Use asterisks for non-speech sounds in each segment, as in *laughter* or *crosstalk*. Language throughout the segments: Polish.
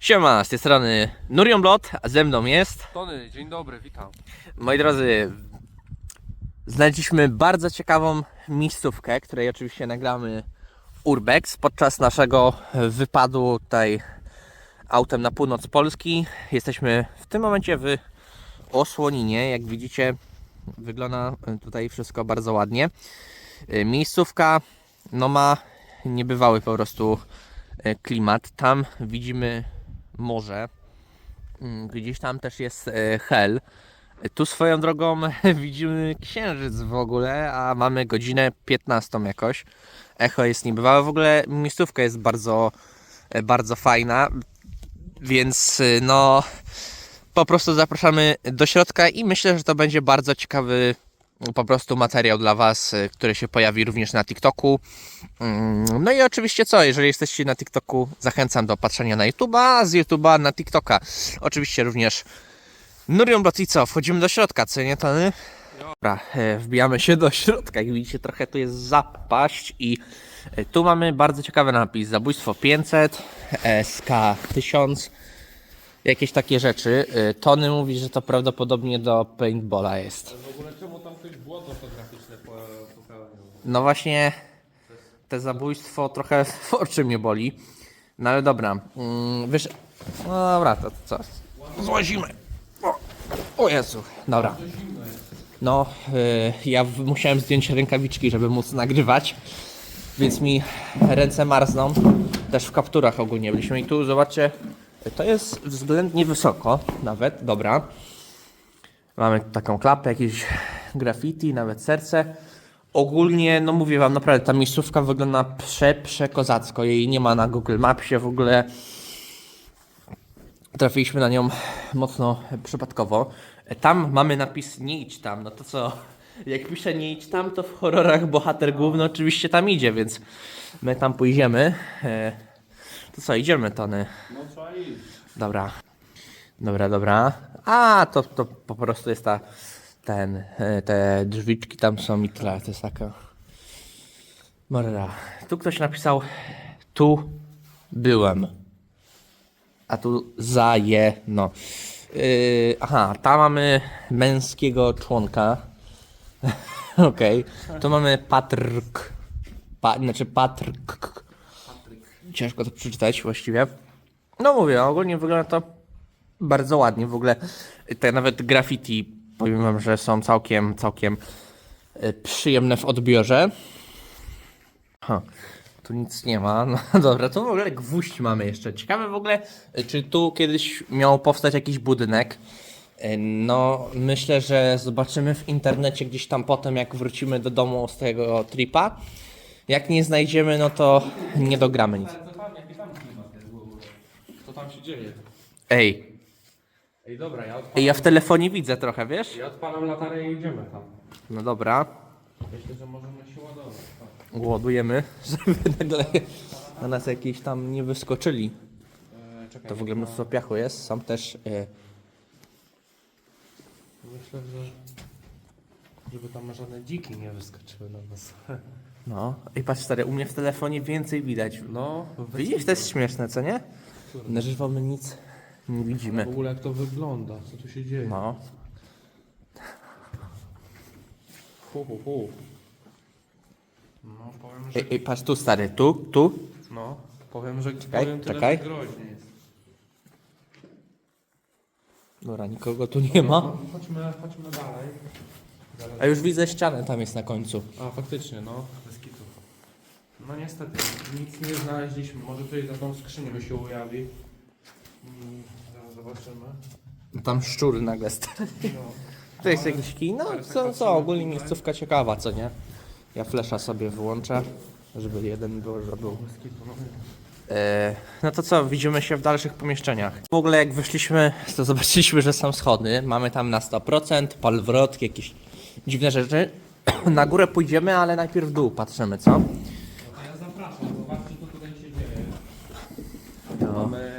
Siema, z tej strony Nurion Blot, a ze mną jest, Tony, dzień dobry, witam. moi drodzy, znaleźliśmy bardzo ciekawą miejscówkę, której oczywiście nagramy Urbex podczas naszego wypadu tutaj autem na północ Polski. Jesteśmy w tym momencie w Osłoninie, jak widzicie wygląda tutaj wszystko bardzo ładnie. Y, Miejscówka no ma niebywały po prostu y, klimat. Tam widzimy morze. Mm, Gdzieś tam też jest e, hel. Tu swoją drogą *laughs* widzimy księżyc w ogóle, a mamy godzinę 15 jakoś. Echo jest niebywałe. W ogóle miejscówka jest bardzo, e, bardzo fajna. Więc e, no po prostu zapraszamy do środka i myślę, że to będzie bardzo ciekawy po prostu materiał dla Was, y, który się pojawi również na TikToku. Mm, No i oczywiście co, jeżeli jesteście na TikToku, zachęcam do patrzenia na YouTube'a, z YouTube'a na TikToka. Oczywiście również Nurion Blot i co, wchodzimy do środka, co nie Tony? Dobra, e, wbijamy się do środka. Jak widzicie, trochę tu jest zapaść i e, tu mamy bardzo ciekawy napis. Zabójstwo 500, SK 1000, jakieś takie rzeczy. E, Tony mówi, że to prawdopodobnie do paintballa jest. W ogóle czemu tam ktoś błoto fotograficzne po- popełnił? No właśnie, te zabójstwo trochę w oczy mnie boli. No ale dobra, mm, wiesz... No dobra, to co? Złazimy. O, o Jezu, dobra. No, y, ja musiałem zdjąć rękawiczki, żeby móc nagrywać, więc mi ręce marzną. Też w kapturach ogólnie byliśmy i tu zobaczcie, to jest względnie wysoko nawet, dobra. Mamy taką klapę, jakieś graffiti, nawet serce. Ogólnie, no mówię wam, naprawdę ta miejscówka wygląda prze, przekozacko. Jej nie ma na Google Mapsie w ogóle. Trafiliśmy na nią mocno przypadkowo. Tam mamy napis nie idź tam. No to co? Jak pisze nie idź tam, to w horrorach bohater główny oczywiście tam idzie, więc my tam pójdziemy. To co, idziemy, Tony? No trzeba iść. Dobra. Dobra, dobra. A, to, to po prostu jest ta, ten, e, te drzwiczki tam są i tyle. To jest taka... Morra. Tu ktoś napisał, tu byłem. A tu zaje, no. Yy, aha, tam mamy męskiego członka. *laughs* Okej. Tu mamy Patryk. Pa, znaczy Patryk. Ciężko to przeczytać właściwie. No mówię, ogólnie wygląda to bardzo ładnie. W ogóle te nawet graffiti, powiem wam, że są całkiem, całkiem y, przyjemne w odbiorze. Ha, tu nic nie ma. *laughs* No dobra, tu w ogóle gwóźdź mamy jeszcze. Ciekawe w ogóle, y, czy tu kiedyś miał powstać jakiś budynek. Y, No, myślę, że zobaczymy w internecie gdzieś tam potem, jak wrócimy do domu z tego tripa. Jak nie znajdziemy, no to nie dogramy nic. Ale co tam, jaki tam klimat jest w ogóle? Co tam się dzieje? Ej, Ej, dobra, ja, odpa- Ej, ja w telefonie widzę trochę, wiesz? ja odpalam latarę i idziemy tam. No dobra, Myślę, że możemy się ładować. Tak. głodujemy, *laughs* żeby nagle na nas jakieś tam nie wyskoczyli. E, czekaj, To w ogóle mnóstwo piachu jest, są też... E, Myślę, że... Żeby tam żadne dziki nie wyskoczyły na nas. no, i patrz stary, u mnie w telefonie więcej widać. No, Widzisz, to jest śmieszne, co nie? Na żywo my nic nie widzimy. w ogóle jak to wygląda, co tu się dzieje. No, Hu, hu, hu. No, powiem, że... ej, ej, patrz tu stary, tu, tu. No, powiem, że... Czekaj, powiem tyle, czekaj. że groźnie jest. Dobra, nikogo tu nie ma. No, chodźmy, chodźmy dalej. Zaraz. A już widzę ścianę tam jest na końcu. A, faktycznie, no, bez kitu. No niestety, nic nie znaleźliśmy. Może tutaj za tą skrzynię by się ujawi. Mm, Zaraz zobaczymy. Tam szczury nagle stary. No, *laughs* To jest jakiś kij, no co, co, ogólnie miejscówka ciekawa, co nie? Ja flesza sobie wyłączę, żeby jeden był, żeby był. no. E, no to co, widzimy się w dalszych pomieszczeniach. W ogóle jak wyszliśmy, to zobaczyliśmy, że są schody. Mamy tam na 100%, palwrot, jakieś dziwne rzeczy. *clears throat* Na górę pójdziemy, ale najpierw w dół patrzymy, co? No to ja zapraszam, zobaczcie co tutaj się dzieje. Mamy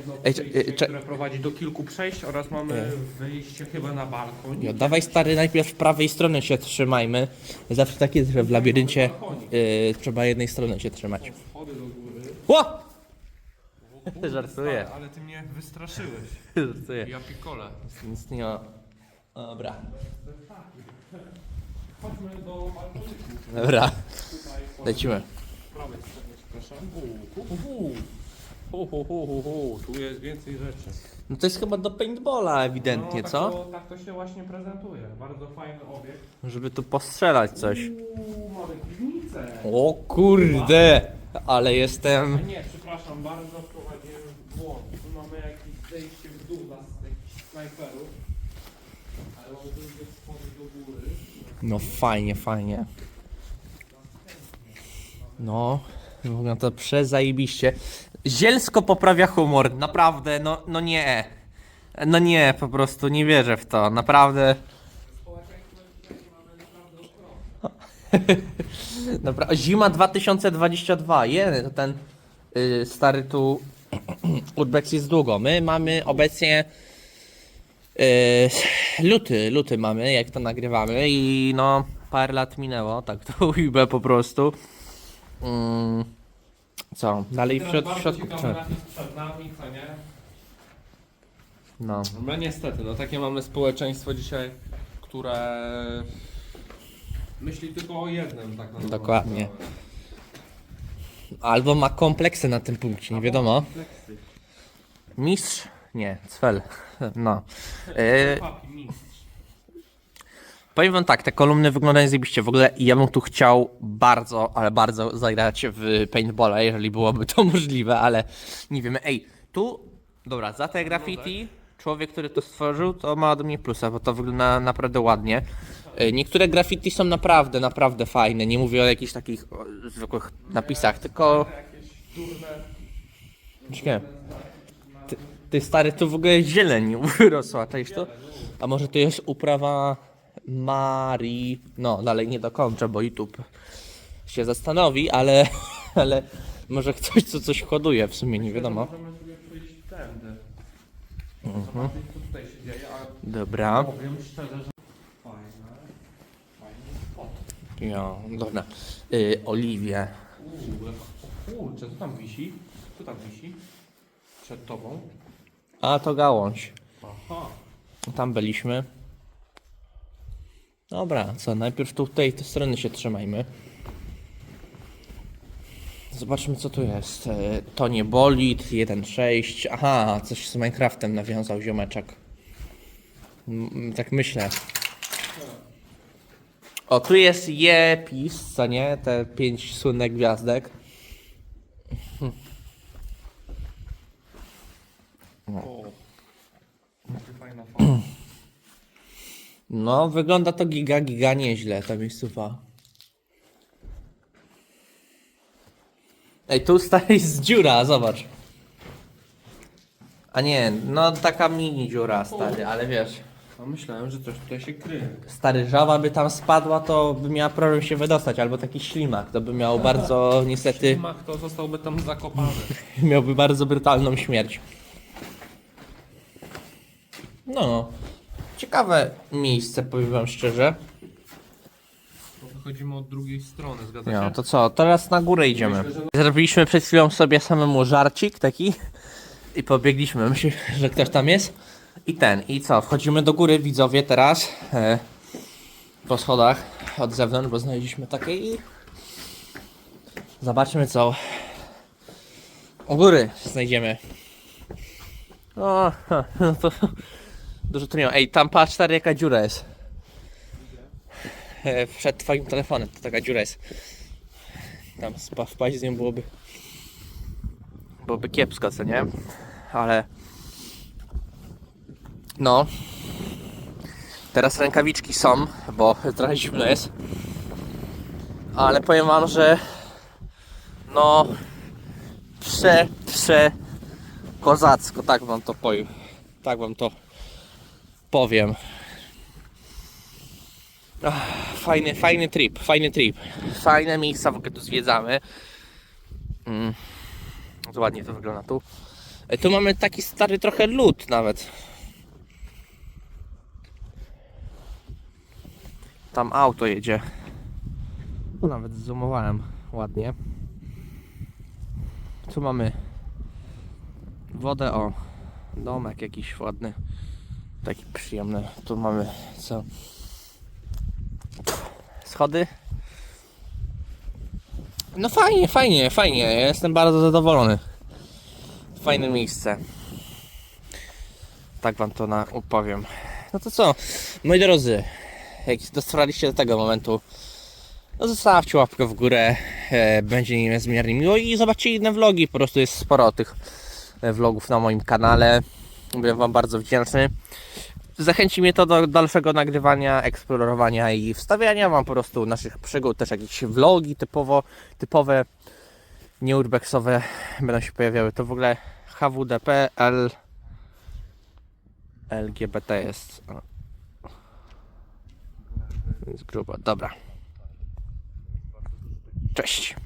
jedno Ej, cze- które prowadzi do kilku przejść oraz mamy wyjście chyba na balkon. Jo, dawaj stary, najpierw prawej strony się trzymajmy. Zawsze tak jest, że w labiryncie y, trzeba jednej strony się trzymać. Schody do góry. Ło! *laughs* Żartuję. Ale ty mnie wystraszyłeś. Żartuję. Ja pikole. Nic nie ma. Dobra. Chodźmy do balkoniku. Dobra, Tutaj po lecimy. prawej stronie, przepraszam. Hu, hu, hu, hu, hu. Tu jest więcej rzeczy. No to jest chyba do paintballa ewidentnie, no, tak co? To, tak to się właśnie prezentuje. Bardzo fajny obiekt. Żeby tu postrzelać coś. Uuu, mamy piwnicę. O kurde! Ale A jestem... nie, przepraszam, bardzo wprowadziłem w błąd. Tu mamy jakieś zejście w dół dla jakichś snajperów. Ale mamy drugie schody do góry. No fajnie, fajnie. No, wygląda to przezajebiście. Zielsko poprawia humor, naprawdę, no, no nie. No nie, po prostu nie wierzę w to, naprawdę. *laughs* Dobra, zima 2022, jeden, ten y, stary tu *clears throat* Urbex jest długo. My mamy obecnie y, luty, luty mamy, jak to nagrywamy i no parę lat minęło, tak to *laughs* ujmę po prostu. Mm, co, dalej w, Teraz środ, w bardzo środku, przed nami, co nie? no. No niestety, no takie mamy społeczeństwo dzisiaj, które myśli tylko o jednym tak naprawdę. Dokładnie. Albo ma kompleksy na tym punkcie, nie wiadomo. Mistrz? Nie, cwel. No. Y, Papi, mistrz. Powiem wam tak, te kolumny wyglądają zajebiście. W ogóle ja bym tu chciał bardzo, ale bardzo zagrać w paintballa, jeżeli byłoby to *laughs* możliwe, ale nie wiemy. Ej, tu, dobra, za te graffiti człowiek, który to stworzył, to ma do mnie plusa, bo to wygląda naprawdę ładnie. E, Niektóre graffiti są naprawdę, naprawdę fajne. Nie mówię o jakichś takich o, zwykłych napisach, tylko... Czekaj. Ty, ty stary, tu w ogóle zieleń *laughs* wyrosła, cześć to? A może to jest uprawa Marii? No, dalej nie dokończę, bo YouTube się zastanowi, ale, *laughs* ale może ktoś co coś hoduje, w sumie nie wiadomo. Możemy sobie pójść tędy. Zobaczyć co tutaj się dzieje, ale Dobra. powiem szczerze, że fajne. Fajny spot. Ja, dobra. Y, Oliwie. Uuu, jak- kurczę, co tam wisi? Co tam wisi? Przed tobą? A to gałąź. Aha. Tam byliśmy. Dobra, co, najpierw tutaj te strony się trzymajmy. Zobaczmy co tu jest. E, To nie bolid 1.6. Aha, coś z Minecraftem nawiązał ziomeczek. Tak myślę. O, tu jest je-pis, co nie? Te pięć słynnych gwiazdek. O. Jakie fajna fala. No, wygląda to giga, giga nieźle, ta miejscowa. Ej, tu stary *laughs* jest dziura, zobacz. A nie, no taka mini dziura, stary, ale wiesz. A myślałem, że coś tutaj się kryje. Stary, żaba by tam spadła, to by miała problem się wydostać, albo taki ślimak, to by miał bardzo, niestety, Mach to zostałby tam zakopany. *laughs* miałby bardzo brutalną śmierć. No, ciekawe miejsce, powiem wam szczerze. To wychodzimy od drugiej strony, zgadza No się? to co, teraz na górę idziemy. Myślę, że- Zrobiliśmy przed chwilą sobie samemu żarcik taki i pobiegliśmy. Myślę, że ktoś tam jest. I ten, i co, wchodzimy do góry widzowie teraz e, po schodach od zewnątrz, bo znaleźliśmy takie i zobaczmy co u góry znajdziemy. O, *laughs* no to dużo ma. Ej, tam patrz stary jaka dziura jest. E, przed twoim telefonem to taka dziura jest. Tam spa, wpaść z nią byłoby byłoby kiepsko, co nie? Ale no teraz rękawiczki są, bo trochę zimno jest. Ale powiem wam, że no prze, prze kozacko, tak wam to powiem. Tak wam to powiem. Fajny, fajny trip, fajny trip. Fajne miejsca w ogóle tu zwiedzamy. Mm. To ładnie to wygląda tu. E, Tu mamy taki stary trochę lód nawet. Tam auto jedzie. Tu nawet zoomowałem ładnie. Tu mamy wodę, o, domek jakiś ładny, taki przyjemny. Tu mamy co? Schody. No fajnie, fajnie, fajnie. Ja jestem bardzo zadowolony. Fajne miejsce. Tak wam to na opowiem. No to co, moi drodzy, jak dotrwaliście do tego momentu, no zostawcie łapkę w górę, e, będzie mi niezmiernie miło i zobaczcie inne vlogi, po prostu jest sporo tych e, vlogów na moim kanale, byłem wam bardzo wdzięczny. Zachęci mnie to do dalszego nagrywania, eksplorowania i wstawiania wam po prostu naszych przygód, też jakieś vlogi typowo, typowe, nieurbexowe będą się pojawiały. To w ogóle HWDP, L, LGBT jest. Jest grubo. Dobra. Cześć.